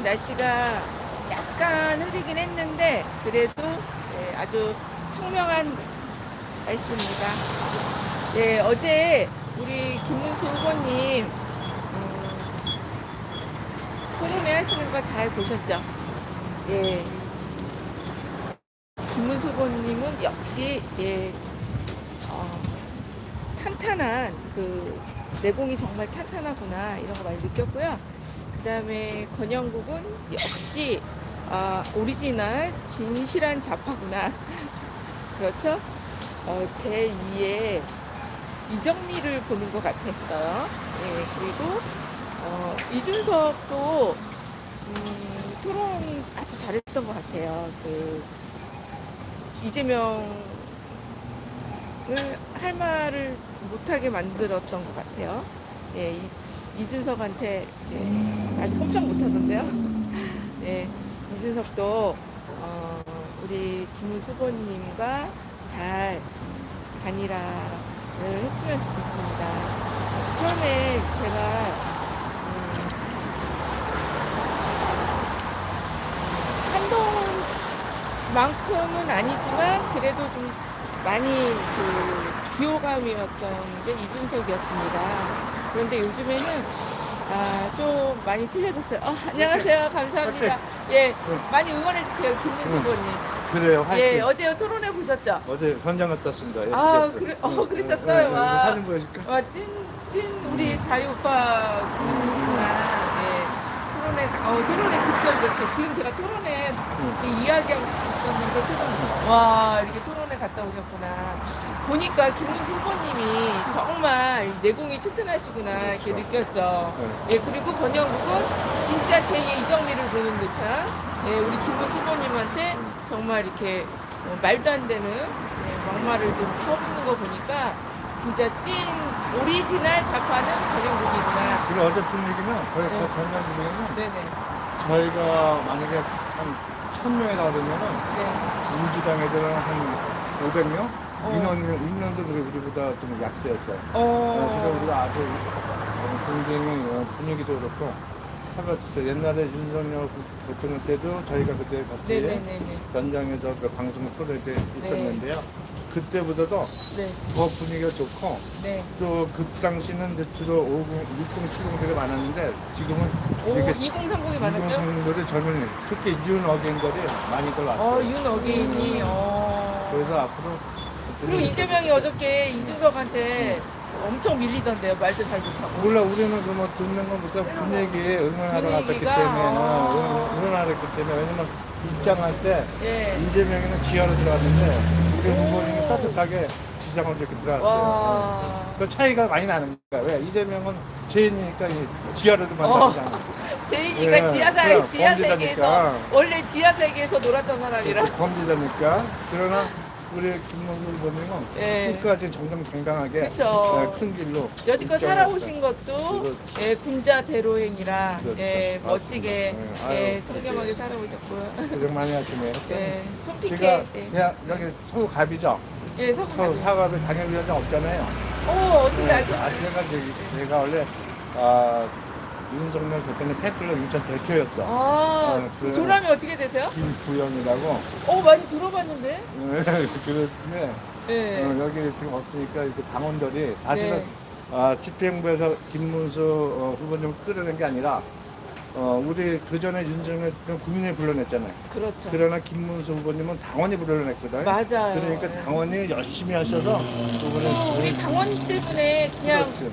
오늘은 날씨가 약간 흐리긴 했는데 그래도 예, 아주 청명한 날씨입니다. 예, 어제 우리 김문수 후보님 음, 토론회 하시는 거 잘 보셨죠? 예. 김문수 후보님은 역시 예, 어, 탄탄한 그 내공이 정말 탄탄하구나 이런 거 많이 느꼈고요. 그 다음에 권영국은 역시 아, 오리지널 진실한 자파구나. 그렇죠? 어, 제 2의 이정미를 보는 것 같았어요. 예, 그리고 어, 이준석도 음, 토론 아주 잘했던 것 같아요. 그 이재명을 할 말을 못하게 만들었던 것 같아요. 예, 이, 이준석한테 이제 아주 꼼짝 못하던데요. 예, 이준석도 어, 우리 김문수 후보님과 잘 단일화를 했으면 좋겠습니다. 처음에 제가 음, 한동훈만큼은 아니지만 그래도 좀 많이 그 비호감이었던 게 이준석이었습니다. 그런데 요즘에는 아, 좀 많이 틀려졌어요. 어, 안녕하세요. 감사합니다. 예, 많이 응원해주세요. 김문수 응. 그래요, 화이팅. 예, 어제 토론회 보셨죠? 어제 현장을 떴습니다. SBS. 아, 그래- 어, 그러셨어요? 와. 사진 보여줄까? 와, 찐, 찐 우리 자유 오빠 분이시구나. 예. 토론회, 가- 어, 토론회 직접 이렇게, 지금 제가 토론회 이렇게 이야기하고 있었는데, 토론, 와, 이렇게 토론회 갔다 오셨구나. 보니까 김문수 후보님이 정말 이 내공이 튼튼하시구나, 이렇게 그렇죠. 느꼈죠. 네. 예, 그리고 권영국은 진짜 제2의 이정미를 보는 듯한, 예, 우리 김문수 후보님한테 정말 이렇게 어, 말도 안 되는 예, 막말을 좀 퍼붓는 거 보니까 진짜 찐 오리지널 자파는 권영국이구나. 그리고 어제 분위기는 저희 네. 그 현장 분위기는 네네. 저희가 만약에 한 1000명이 나오면은 네. 민주당 애들은 한 500명? 어. 인원, 인원도 우리- 우리보다 좀 약세였어요. 어. 그래서 우리가 아주 어, 굉장히 어, 분위기도 그렇고 해봤어요. 옛날에 윤석열 대통령 때도 저희가 그때 같이 네네네네. 현장에서 그 방송 토론회 때 있었는데요. 그때보다도 네. 더 분위기가 좋고 네. 또 그 당시는 주로 50, 60, 70대가 많았는데 지금은 오, 이렇게 2030이 많았어요? 이공성들이 젊은 특히 윤어겐들이 많이들 왔어요. 어, 윤 어게인이, 어. 그래서 앞으로 그리고 이재명이 어저께 이준석한테 엄청 밀리던데요. 말도 잘 못하고. 몰라 우리는 그뭐 듣는 것보다 분위기에 응원하러 갔었기 분위기가, 때문에 어. 응- 응원하러 했기 때문에 왜냐면 입장할 때 예. 이재명이는 지하로 들어갔는데 우리 오. 후보님이 따뜻하게 지상으로 이렇게 들어갔어요. 와. 그 차이가 많이 나는 거야. 왜? 이재명은 죄인이니까 이 지하로도 어. 만나잖아. 제인이가 예, 지하사, 그럼 지하 범죄자니까. 세계에서, 원래 지하 세계에서 놀았던 사람이라. 범죄자니까. 그러나 우리 김문수 후보님은 예. 끝까지 정정당당하게 그쵸. 네, 큰 길로 여지껏 입장을 살아오신. 것도 그렇죠. 예, 군자 대로행이라 그렇죠. 예, 맞습니다. 멋지게 네, 예, 아유, 청렴하게 그렇게. 살아오셨고요. 고생 많이 하시네요. 예, 손피케 제가 예, 그냥 여기 서울갑이죠. 예, 서구 서울 가세요. 사갑에 당협위원장 없잖아요. 어, 어떻게 네, 아셨어요? 아, 제가 저기, 제가 원래 아, 윤석열 대통령 팬클럽 인천 대표였어. 아, 어, 그래요. 조남이 어떻게 되세요? 김부영이라고. 어, 많이 들어봤는데. 그런데 예. 어, 여기 지금 없으니까 이렇게 당원들이 사실은 네. 아, 집행부에서 김문수 어, 후보님을 끌어낸 게 아니라 어, 우리 그 전에 윤석열 대통령 국민이 불러냈잖아요. 그렇죠. 그러나 김문수 후보님은 당원이 불러냈거든요. 맞아요. 그러니까 네. 당원이 열심히 하셔서 그분은 또 우리 당원 때문에 그냥 그렇지.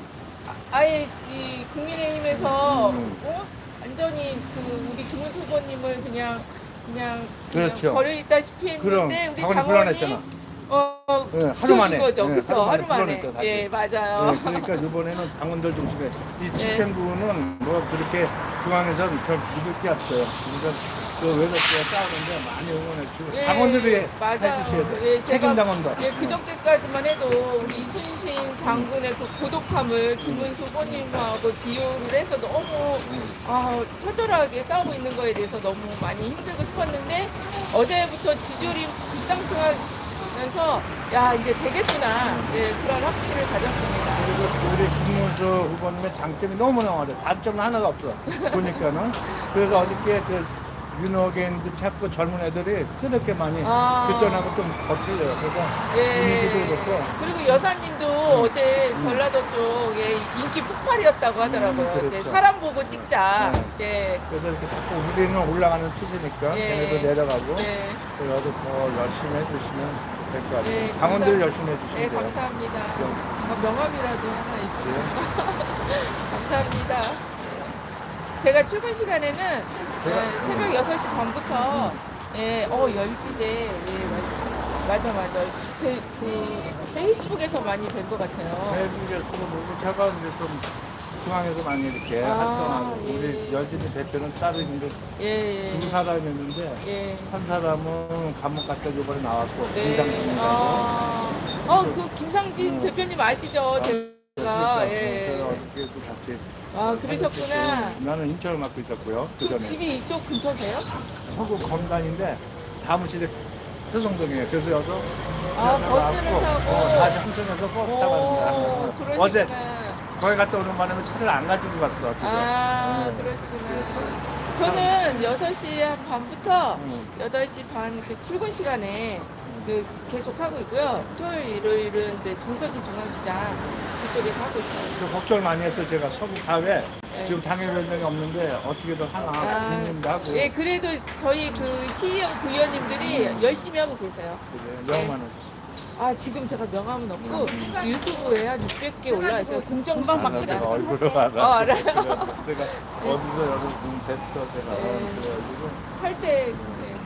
아예 이 국민의힘에서 음. 어? 완전히 그 우리 김문수 후보님을 그냥 그냥, 그냥 그렇죠. 버려있다시피 그럼 했는데 우리 당원이 당원이 불러냈잖아. 어, 네, 하루 만에. 거죠. 네, 그쵸? 하루 하루 만에. 예, 맞아요. 네, 그러니까 이번에는 당원들 중심에 이 네. 집행부는 뭐 그렇게 중앙에서는 별 믿을 게 없어요. 그러니까 그 외덕기가 싸우는데 많이 응원해 주고 예, 당원들이 맞아요. 해주셔야 돼요. 예, 책임 제가- 당원들. 예, 그저께까지만 해도 우리 이순신 장군의 그 고독함을 김문수 후보님하고 비교를 해서 너무 아, 처절하게 싸우고 있는 거에 대해서 너무 많이 힘들고 싶었는데 어제부터 지지율이 급상승한 하면서 야 이제 되겠구나 이제 그런 확신을 가졌습니다. 그리고 우리 김문수 후보님의 장점이 너무나 많아요. 단점은 하나가 없어. 보니까는. 그래서 어저께 그 윤호개인도 찾고 젊은 애들이 그렇게 많이 아. 그전하고 좀 겉들려요. 그래서 분위기도 예. 그렇고. 그리고 여사님도 어제 전라도 쪽에 인기 폭발이었다고 하더라고요. 음, 이제 그렇죠. 사람 보고 찍자. 예. 그래서 이렇게 자꾸 우리는 올라가는 추세니까 예. 걔네도 내려가고 네. 그래서 더 열심히 해주시면 될 것 같아요. 네, 강원도를 감사- 열심히 해주시면 네, 돼요. 감사합니다. 그럼. 아, 명함이라도 하나. 그래요? 감사합니다. 제가 출근 시간에는 예, 새벽 6시 반부터 예, 어, 열지대. 예, 맞아, 맞아. 맞아. 제, 그, 페이스북에서 많이 뵌 것 같아요. 대북에서도 보고 제가 이제 좀 중앙에서 많이 이렇게 아, 활동하고 예. 우리 열진이 대표는 따로 있는데 예, 예. 두 사람이었는데 예. 한 사람은 감옥 갔다 이번에 나왔고 네. 김장님이라고 아, 어, 그 김상진 음. 대표님 아시죠? 제가. 그래서 예. 어저께 또 같이 아, 그러셨구나. 나는 인천을 맡고 있었고요 그그 전에 집이 이쪽 근처세요? 서구 검단인데 사무실이 효성동이에요 그래서 여기서 아, 버스를 타고. 어, 다 한승에서 버스 타고 오, 왔는데 그러시구나. 어제 거기 갔다 오는 바람에 차를 안 가지고 갔어 지금 아, 어. 그러시구나. 저는 6시 한 반부터 음. 8시 반 그 출근 시간에 그 계속 하고 있고요. 토요일, 일요일은 이제 정서진 중앙시장 그쪽에서 하고 있어요. 그 걱정을 많이 했어요. 제가 서구 가회 네. 지금 변경이 없는데 어떻게든 하나 국민도 하고 예, 그래도 저희 그 시의원 부위원님들이 열심히 하고 계세요. 그래, 영만 아, 지금 제가 명함은 없고 유튜브에 한 600개 올라와 있어요. 공정방 아, 맞거든. 제가 얼굴을 알아. 어, 알아요. 제가 어디서 여러분 뵀어 제가 네. 그래가지고 할때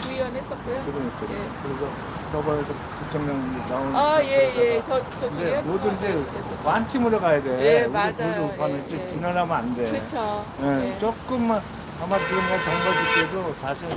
부위원 했었고요. 그러니까 예. 그래서 저번에도 구청장 나오는 아, 예, 예. 저, 근데 저쪽이요? 뭐든지 아, 완 팀으로 가야 돼. 예, 우리 맞아요. 보수 예, 좀 예. 분열하면 안 돼. 그쵸. 예, 예. 조금만 아마 지금 뭐 정보 줄게도 사실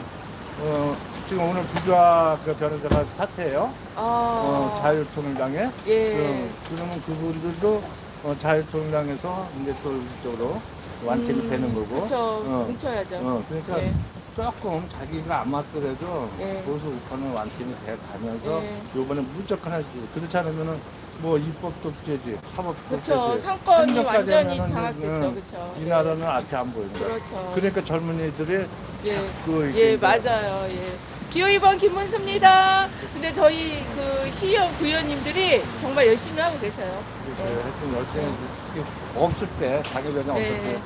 어, 지금 오늘 부좌 그 변호사가 사퇴해요. 아, 어, 자유통일당에 예. 그럼, 그러면 그분들도 어, 자유통일당에서 이제 또 이쪽으로 완전히 음, 되는 거고 그쵸. 어, 뭉쳐야죠. 어, 그러니까 예. 조금 자기가 안 맞더라도 예. 보수 우파는 완전히 돼 가면서 예. 요번에 무조건 하지 그렇지 않으면은 뭐 입법도 없지 사법도 그쵸. 없지 상권이 완전히 장악됐죠. 응, 그쵸. 이 나라는 앞이 안 보인다 그렇죠. 그러니까 젊은이들이 예. 자꾸 예, 이렇게 맞아요. 예. 기호 2번 김문수입니다. 근데 저희 그 시의원 부위원님들이 정말 열심히 하고 계세요. 이렇게 하여튼 열심히 이렇게 없을 때 자기변이 없을 네. 때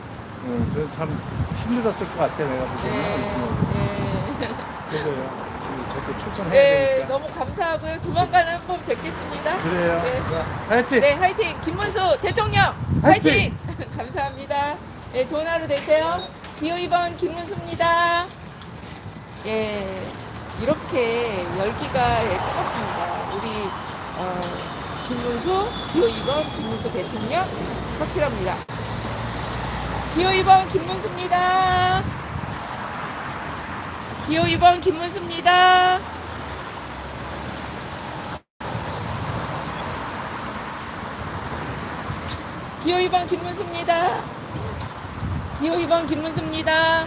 응, 그래서 참 힘들었을 것 같아 내가 보기에는 있으면 예. 그래요 지금 저도 출근해야 네, 되니까 너무 감사하고요. 조만간 한 번 뵙겠습니다. 그래요 네. 자, 화이팅 네, 화이팅! 김문수 대통령! 화이팅! 감사합니다. 네, 좋은 하루 되세요. 기호 2번 김문수입니다. 예, 이렇게 열기가 예, 뜨겁습니다. 우리, 어, 김문수, 기호 2번 김문수 대통령 확실합니다. 기호 2번 김문수입니다. 기호 2번 김문수입니다. 기호 2번 김문수입니다. 기호 2번 김문수입니다.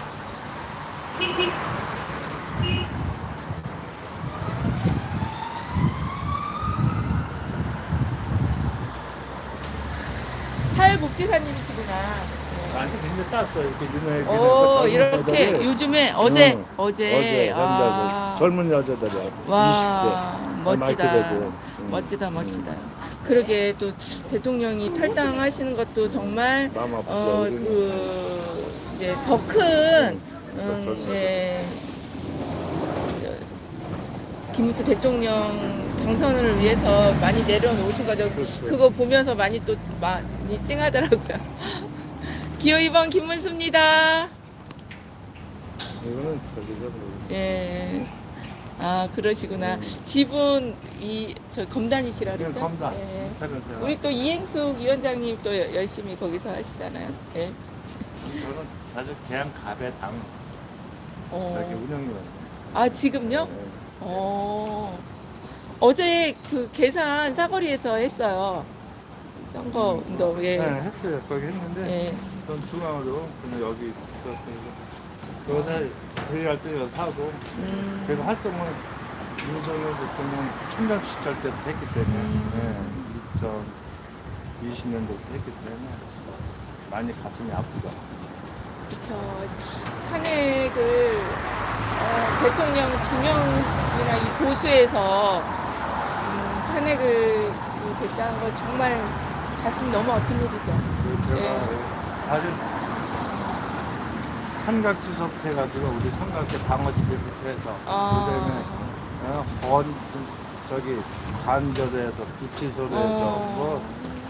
네. 많이 굉장히 땄어 이렇게 유명해지는 오, 이렇게 요즘에 어제, 응. 어제, 어제 남자들 아, 젊은 여자들이야 와, 20대 멋지다. 마이크 대고. 응. 멋지다, 멋지다. 그러게 또 대통령이 탈당하시는 것도 정말 마음 아프죠, 어, 우리는. 그 이제 더큰 음, 그렇죠. 이제 김문수 대통령 당선을 위해서 많이 내려놓으신 거죠. 그렇죠. 그거 보면서 많이 또많 이 찡하더라고요. 기호 2번 김문수입니다. 이거는 저기죠 뭐. 예. 아 그러시구나. 집은 이저 검단이시라 그냥 그랬죠? 검다 예. 저는 우리 또 이행숙 위원장님 또 여- 열심히 거기서 하시잖아요. 예. 저는 사실 대한 갑의 당 어. 이렇게 운영위원 아 지금요? 어. 어제 그 계산 사거리에서 했어요. 선거 운동 네, 예. 했어요 거기 했는데 예. 전 중앙으로 그냥 여기 여기서 회의할 때 여기서 하고 음. 제가 활동을 윤석열 대통령 청년 시절 때부터 했기 때문에 음. 예, 2020년도부터 했기 때문에 많이 가슴이 아프죠. 그쵸. 탄핵을 어, 대통령 두 명이나 이 보수에서 음, 탄핵을 이 됐다는 건 정말 가슴 너무 아픈 일이죠. 제가 네. 사실 삼각지섭 해가지고 우리 삼각대 방어지대부터 해서 아. 그다음에 어, 건 저기 관저대에서 구치소에서 어. 뭐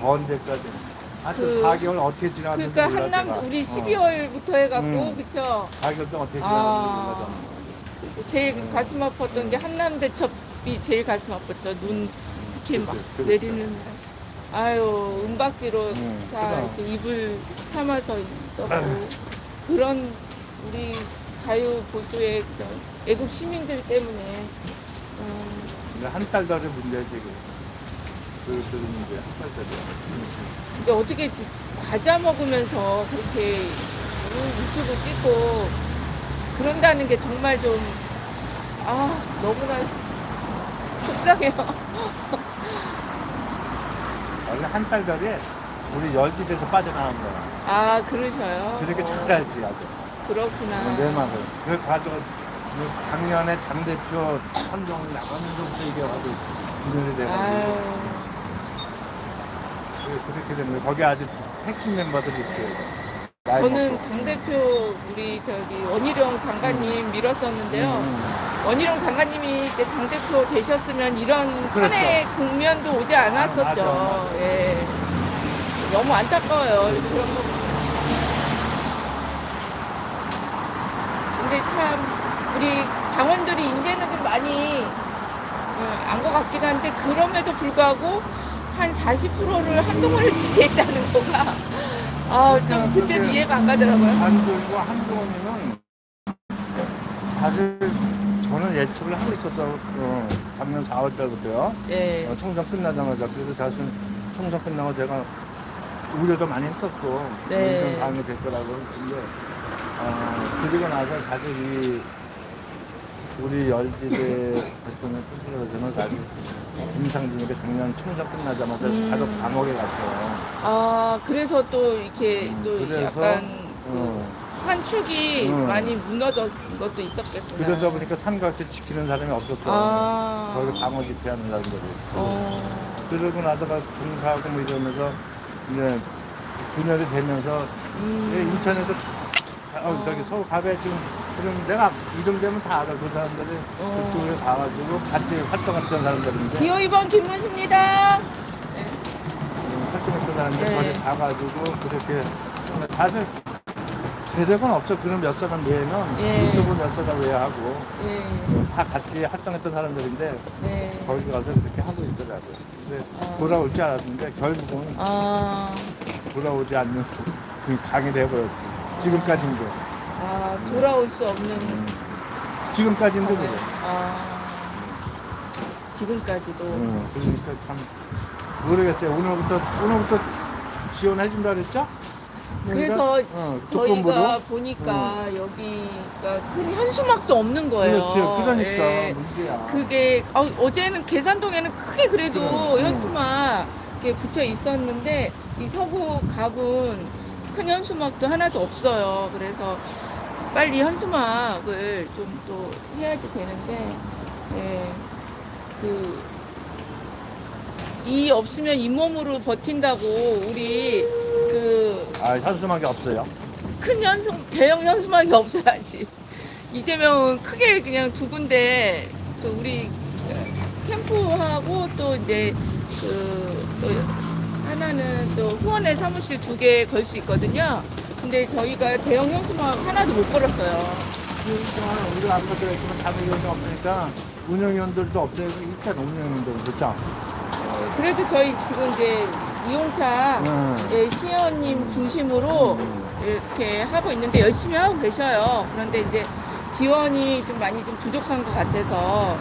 건대까지 하여튼 그- 4개월 어떻게 지났는지 그러니까 한남. 우리 어, 12월부터 해갖고 음. 그쵸. 4개월 동안 어떻게 아. 몰라서 제일 음. 가슴 아팠던 게 한남 대첩이 제일 가슴 아팠죠. 눈 이렇게 막 그치, 그치. 내리는 날. 아유 은박지로 음, 다 그럼. 이렇게 입을 삼아서 있었고 그런 우리 자유 보수의 그 애국 시민들 때문에 음, 근데 한 달 달의 문제지 그. 그, 그 문제 한 달 달이야. 근데 어떻게 지- 과자 먹으면서 그렇게 유튜브 찍고 그런다는 게 정말 좀 아 너무나 속상해요. 원래 한 달달에 우리 열집에서 빠져나간 거야. 아 그러셔요. 그렇게 어, 잘 알지 아주. 그렇구나. 내 말을. 그 가지고 그 작년에 당대표 선정을 나가면서부터 이게 아주 분열이 돼가지고 아유. 그- 그렇게 거예요. 거기 아주 핵심 멤버들이 있어요. 나이 저는 먹고. 당대표 우리 저기 원희룡 장관님 밀었었는데요. 음. 원희룡 장관님이 이제 당대표 되셨으면 이런 그렇죠. 탄핵 국면도 오지 않았었죠. 아, 맞아, 맞아. 예. 너무 안타까워요. 그런 거. 근데 참 우리 당원들이 이제는 좀 많이 안 것 같긴 한데 그럼에도 불구하고 한 40%를 한동훈을 지지했다는 거가 아, 좀 그때는 그게 이해가 안 가더라고요. 한동훈이는 사실 저는 예측을 하고 있었어. 어, 작년 4월 달부터요. 예. 어, 총선 끝나자마자 그래서 사실 총선 끝나고 제가 우려도 많이 했었고 네. 총선 당이 될 거라고 근데 어, 그리고 나서 사실 이 우리 열지대 대통령 투표에서는 사실 김상진이가 작년 총선 끝나자마자 음. 바로 감옥에 갔어요. 아, 그래서 또 이렇게 음, 또 이제 그래서, 약간 그 어, 한 축이 음. 많이 무너진 것도 있었겠구나. 그러다 보니까 삼각대 지키는 사람이 없었어. 아. 거기 방어 집회하는 사람들이. 어. 그러고 나다가 군사하고 뭐 이러면서 이제 분열이 되면서 예, 음. 인천에도 가- 어, 저기 서울 가be 지금 그럼 내가 이름 되면 다 알아 그 사람들이 어. 그쪽에 가가지고 같이 활동했던 사람들인데 기호 2번 김문수입니다. 음, 활동했던 사람들 네. 거기 가가지고 그렇게 사실 세력은 없어 그런 몇 사람 외에는 예. 유튜브 몇 사람 외하고 예. 어, 다 같이 활동했던 사람들인데 네. 거기 가서 그렇게 하고 있더라고요. 근데 아. 돌아올 줄 알았는데 결국은 아. 돌아오지 않는 그 강이 돼버렸지. 지금까지인데. 아, 돌아올 수 없는 음. 지금까지인데 그래. 아. 지금까지도. 음, 그러니까 참 모르겠어요. 오늘부터 오늘부터 지원해준다 그랬죠? 그래서 어, 저희가 조건부로? 보니까 여기가 큰 현수막도 없는 거예요. 그렇지. 그러니까 예. 문제야. 그게 어, 어제는 계산동에는 크게 그래도 그래. 현수막 이렇게 붙여 있었는데 이 서구 갑은 큰 현수막도 하나도 없어요. 그래서 빨리 현수막을 좀 또 해야지 되는데 예. 그 이 없으면 잇몸으로 버틴다고 우리 그 아 현수막이 없어요. 큰 현수, 대형 현수막이 없어야지. 이재명은 크게 그냥 두 군데, 그 우리 캠프하고 또 이제 그, 또 하나는 또 후원의 사무실 두 개 걸 수 있거든요. 근데 저희가 대형 현수막 하나도 못 걸었어요. 그러니까 우리가 아까 그랬지만 당위원이 없으니까 운영위원들도 없어요. 일단 운영위원들 그렇죠? 그래도 저희 지금 이제 이용차 음. 예, 시의원님 중심으로 음. 이렇게 하고 있는데 열심히 하고 계셔요. 그런데 이제 지원이 좀 많이 좀 부족한 것 같아서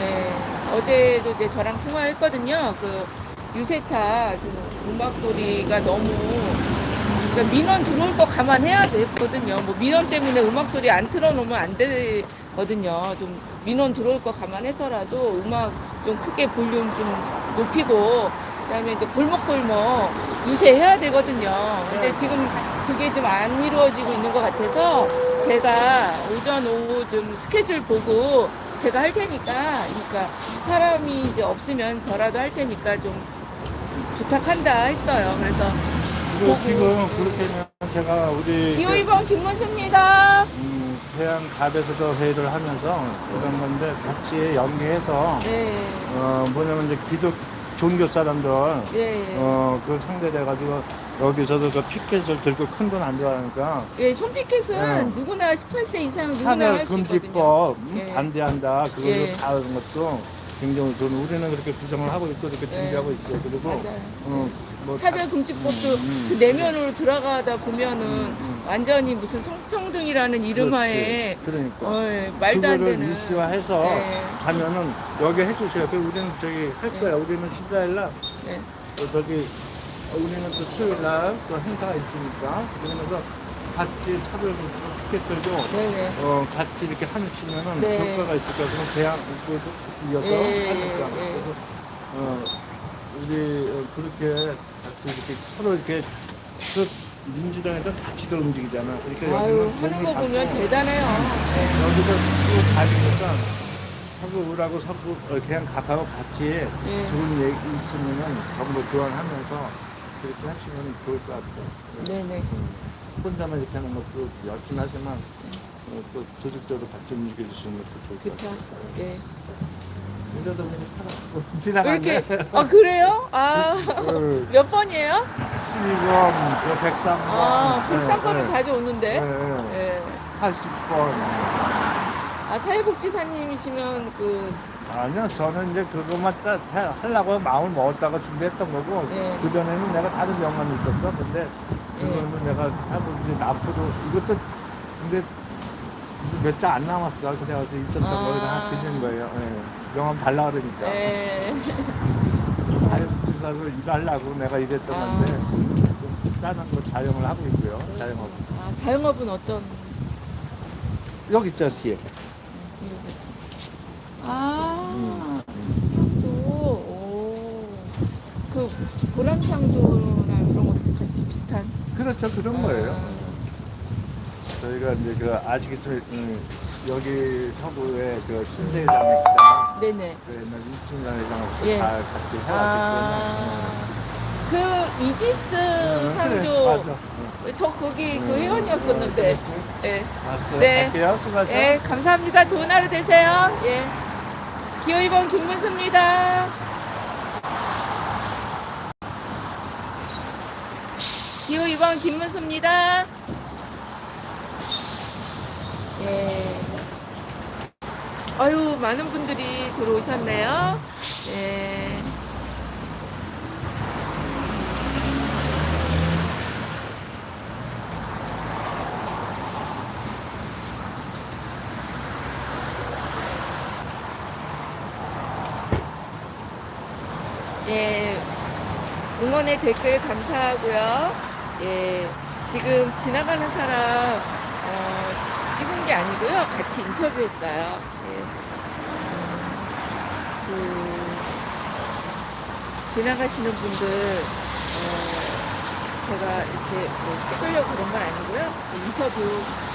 예, 어제도 이제 저랑 통화했거든요. 그 유세차 그 음악소리가 너무 그러니까 민원 들어올 거 감안해야 되거든요. 뭐 민원 때문에 음악 소리 안 틀어놓으면 안 되거든요. 좀 민원 들어올 거 감안해서라도 음악 좀 크게 볼륨 좀 높이고 그다음에 이제 골목골목 유세해야 되거든요. 근데 지금 그게 좀 안 이루어지고 있는 것 같아서 제가 오전 오후 좀 스케줄 보고 제가 할 테니까 그러니까 사람이 이제 없으면 저라도 할 테니까 좀 부탁한다 했어요. 그래서 그리고 보고. 지금 그렇게 하면 제가 우리 기호 그, 2번 김문수입니다. 음, 태양갑에서도 회의를 하면서 그런 건데 같이 연계해서 네. 어 뭐냐면 이제 기독 종교 사람들 예. 어 그 상대돼 가지고 여기서도 그 피켓을 들고 큰 돈 안 들어가니까 예, 손피켓은 네. 누구나 18세 이상 누구나 할 산을 수 있거든요. 금지법 음, 예. 반대한다 그걸로 예. 다 하는 것도 굉장히 좋은 우리는 그렇게 구성을 하고 있고 이렇게 준비하고 있어요 그리고 예. 맞아요. 어, 뭐 차별금지법도 음, 음. 그 내면으로 들어가다 보면은 음, 음. 완전히 무슨 성평등이라는 이름하에. 그러니까 어, 예, 말도 안 그거를 되는 일시화해서 네. 가면은 여기 해주세요. 그 우리는 저기 할 거야. 우리는 14일날 네. 또 저기 어, 우리는 또 수요일 날 또 행사가 있으니까 그러면서 같이 차별 금지법 피켓 들고 네네. 어 같이 이렇게 하시면은 네. 효과가 있을 거야. 그럼 대학 국고에서 이어서 예, 하니까 예. 그래서 어 우리 어, 그렇게 이렇게 서로 이렇게 그 민주당에서 같이들 움직이잖아. 그러니까 아유, 여기는 하는 거 보면 대단해요. 네. 여기서 쭉 서구라고 서구 어, 그냥 가까워 같이 예. 좋은 얘기 있으면은 정보 교환하면서 그렇게 하시면 좋을 것 같아요. 네네. 음. 혼자만 이렇게 하는 것도 열심히 하지만 어, 또 조직적으로 같이 움직여 주시는 것도 좋을 것 그쵸. 같아요. 예. 이러다 보니 왜 지나가네. 이렇게, 아, 그래요? 아, 어, 몇 번이에요? 12번, 103번. 아, 백상권은 자주 오는데. 네. 예. 80번. 아, 사회복지사님이시면 그, 아니요, 저는 이제 그것만 딱 해- 하려고 마음을 먹었다가 준비했던 거고, 네. 그전에는 내가 다른 명함이 있었어. 근데, 그거는 내가 하고, 이제 앞으로, 이것도, 근데, 몇장안 남았어. 그래가지고 있었던 아. 거, 그냥 하나 드는 거예요. 예. 명함 달라 그러니까. 예. 자유지사로 일하려고 내가 이랬던 아. 건데, 좀 다른 거 자영을 하고 있고요. 자영업. 아, 자영업은 어떤? 여기 있죠, 뒤에. 아, 음. 상도, 오. 그, 보람상도랑 그런 것도 같이 비슷한. 그렇죠, 그런 거예요. 아, 저희가 이제 그 아시겠지만 음, 여기 서구에 그 신세회장이시잖아요. 네네. 그 옛날 이춘장 회장하고 예. 다 같이 해왔기 아, 그, 이지스 때문에. 상도. 맞아. 저 거기 그 음. 회원이었었는데. 예. 아, 네. 갈게요. 수고하세요. 예, 감사합니다. 좋은 하루 되세요. 예. 기호 2번 김문수입니다. 기호 2번 김문수입니다. 예. 아유, 많은 분들이 들어오셨네요. 예. 예, 응원의 댓글 감사하고요. 예, 지금 지나가는 사람 어, 찍은 게 아니고요. 같이 인터뷰했어요. 예, 음, 그 지나가시는 분들 어, 제가 이렇게 뭐 찍으려고 그런 건 아니고요. 인터뷰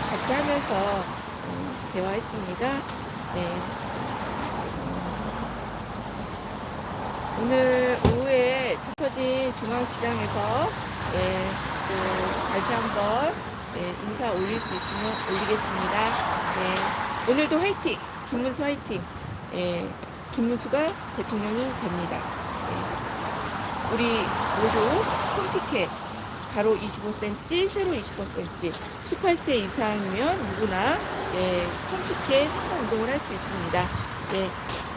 같이 하면서 어, 대화했습니다. 네. 오늘 오후에 짚어진 중앙시장에서 예, 또 다시 한번 예, 인사 올릴 수 있으면 올리겠습니다. 예, 오늘도 화이팅! 김문수 화이팅! 예, 김문수가 대통령이 됩니다. 예, 우리 모두 손피켓 가로 25cm, 세로 25cm, 18세 이상이면 누구나 예, 손피켓 선거 운동을 할 수 있습니다. 예,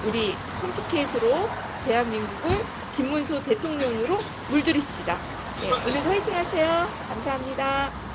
우리 손피켓으로 대한민국을 김문수 대통령으로 물들입시다. 예, 오늘도 화이팅 하세요. 감사합니다.